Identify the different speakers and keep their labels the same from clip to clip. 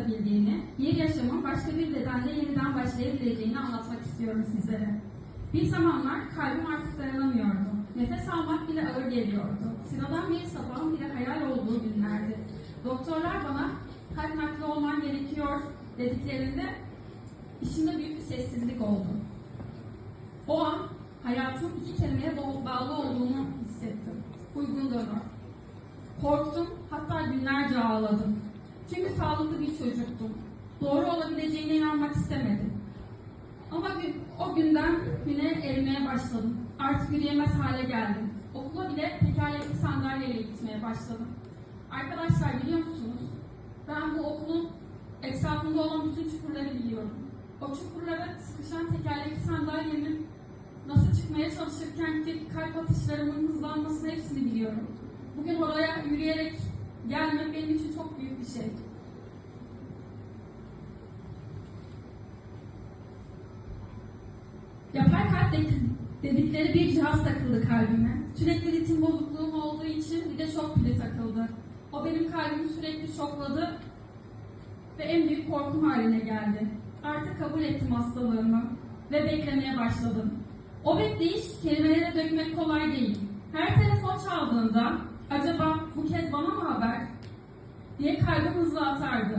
Speaker 1: atlatabildiğini, bir yaşamın başka bir bedenle yeniden başlayabileceğini anlatmak istiyorum sizlere. Bir zamanlar kalbim artık dayanamıyordu. Nefes almak bile ağır geliyordu. Sıradan bir sabahın bile hayal olduğu günlerdi. Doktorlar bana kalp nakli olman gerekiyor dediklerinde içimde büyük bir sessizlik oldu. O an hayatım iki kelimeye bağ- bağlı olduğunu hissettim. Uygun dönür. Korktum, hatta günlerce ağladım. Çünkü sağlıklı bir çocuktum. Doğru olabileceğine inanmak istemedim. Ama o günden güne erimeye başladım. Artık yürüyemez hale geldim. Okula bile tekerlekli sandalyeyle gitmeye başladım. Arkadaşlar biliyor musunuz? Ben bu okulun etrafında olan bütün çukurları biliyorum. O çukurlara sıkışan tekerlekli sandalyenin nasıl çıkmaya çalışırken ki kalp atışlarımın hızlanmasını hepsini biliyorum. Bugün oraya yürüyerek gelmek benim için çok büyük bir şey. Yapay kalp de- dedikleri bir cihaz takıldı kalbime. Sürekli ritim bozukluğum olduğu için bir de şok pili takıldı. O benim kalbimi sürekli şokladı ve en büyük korkum haline geldi. Artık kabul ettim hastalığımı ve beklemeye başladım. O bekleyiş kelimelere dökmek kolay değil. Her telefon çaldığında acaba bu kez bana mı haber diye kalbim hızlı atardı.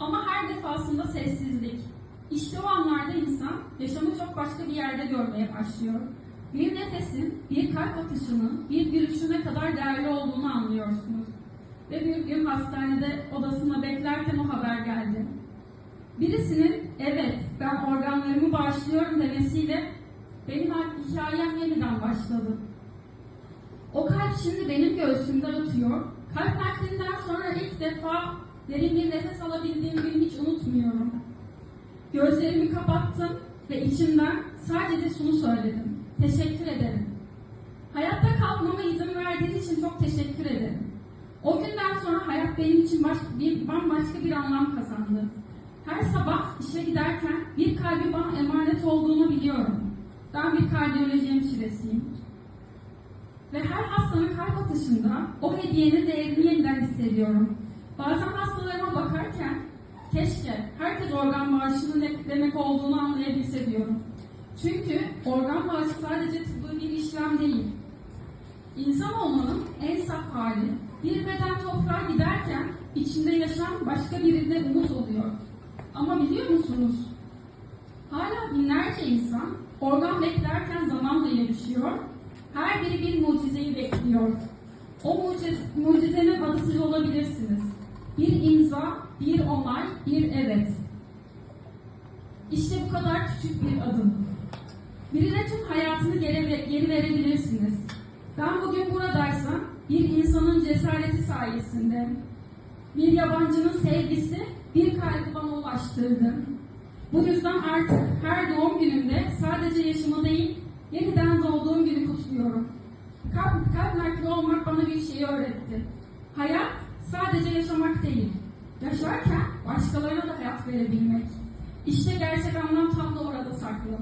Speaker 1: Ama her defasında sessizlik. İşte o anlarda insan yaşamı çok başka bir yerde görmeye başlıyor. Bir nefesin, bir kalp atışının, bir gülüşün ne kadar değerli olduğunu anlıyorsunuz. Ve bir gün hastanede odasında beklerken o haber geldi. Birisinin evet ben organlarımı bağışlıyorum demesiyle benim hikayem yeniden başladı. O kalp şimdi benim göğsümde atıyor. Kalp naklinden sonra ilk defa derin bir nefes alabildiğim günü hiç unutmuyorum. Gözlerimi kapattım ve içimden sadece şunu söyledim. Teşekkür ederim. Hayatta kalmama izin verdiğin için çok teşekkür ederim. O günden sonra hayat benim için baş, bir, bambaşka bir anlam kazandı. Her sabah işe giderken bir kalbi bana emanet olduğunu biliyorum. Ben bir kardiyoloji hemşiresiyim. Ve her hastanın kalp atışında o hediyenin değerini yeniden hissediyorum. Bazen hastalarıma bakarken keşke herkes organ bağışının ne demek olduğunu anlayabilse diyorum. Çünkü organ bağışı sadece tıbbi bir işlem değil. İnsan olmanın en saf hali bir beden toprağa giderken içinde yaşam başka birinde umut oluyor. Ama biliyor musunuz? Hala binlerce insan organ beklerken zamanla yarışıyor. Her biri bir mucizeyi bekliyor. O mucize, mucizenin adı siz olabilirsiniz. Bir imza, bir onay, bir evet. İşte bu kadar küçük bir adım. Birine tüm hayatını geri, geri verebilirsiniz. Ben bugün buradaysam bir insanın cesareti sayesinde, bir yabancının sevgisi bir kalbi bana ulaştırdı. Bu yüzden artık her doğum günümde sadece yaşımı değil, yeniden doğduğum günü kutluyorum. Kalp, kalp nakli olmak bana bir şeyi öğretti. Hayat sadece yaşamak değil, yaşarken başkalarına da hayat verebilmek. İşte gerçek anlam tam da orada saklı.